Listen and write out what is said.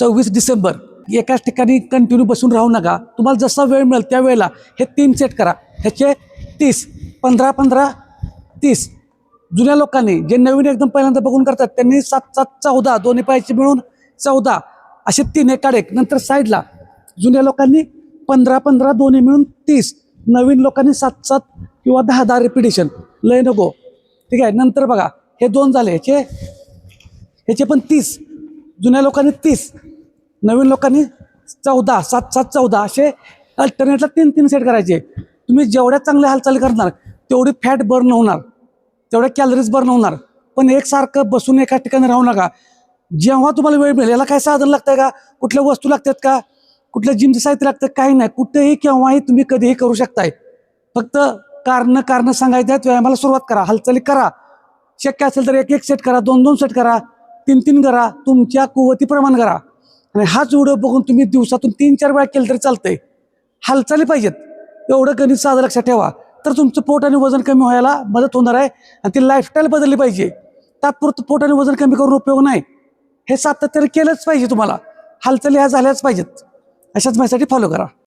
सव्वीस डिसेंबर. एकाच ठिकाणी कंटिन्यू बसून राहू नका. तुम्हाला जसा वेळ मिळेल त्या वेळेला हे तीन सेट करा. ह्याचे तीस पंधरा पंधरा तीस. जुन्या लोकांनी जे नवीन एकदम पहिल्यांदा बघून करतात त्यांनी सात सात चौदा दोन्ही पायाचे मिळून चौदा. असे तीन एकाड एक नंतर साईडला जुन्या लोकांनी पंधरा पंधरा दोन्ही मिळून तीस. नवीन लोकांनी सात सात किंवा दहा दहा रिपिटेशन लय नको. ठीक आहे? नंतर बघा. हे दोन झाले. ह्याचे ह्याचे पण तीस. जुन्या लोकांनी तीस. नवीन लोकांनी चौदा सात सात चौदा असे अल्टरनेटला तीन तीन सेट करायचे. तुम्ही जेवढ्या चांगल्या हालचाली करणार तेवढी फॅट बर्न होणार तेवढ्या कॅलरीज बर्न होणार. पण एकसारखं बसून एका ठिकाणी राहू नका. जेव्हा तुम्हाला वेळ मिळेल याला काय साधन लागतंय का? कुठल्या वस्तू लागतात का? कुठल्या जिमचं साहित्य लागतं काही नाही. कुठेही केव्हाही तुम्ही कधीही करू शकताय. फक्त कारणं कारणं सांगायचं आहेत व्यायामाला सुरुवात करा हालचाली करा. शक्य असेल तर एक एक सेट करा दोन दोन सेट करा तीन तीन करा तुमच्या कुवतीप्रमाण करा. आणि हाच व्हिडिओ बघून तुम्ही दिवसातून तीन चार वेळा केलं तरी चालतंय. हालचाली पाहिजेत. एवढं गणित साधं लक्षात ठेवा. तर तुमचं पोट आणि वजन कमी व्हायला मदत होणार आहे आणि ती लाईफस्टाईल बदलली पाहिजे. तात्पुरतं पोट आणि वजन कमी करून उपयोग नाही. हे सातत्याने केलंच पाहिजे तुम्हाला. हालचाली ह्या झाल्याच पाहिजेत. अशाच माझ्यासाठी फॉलो करा.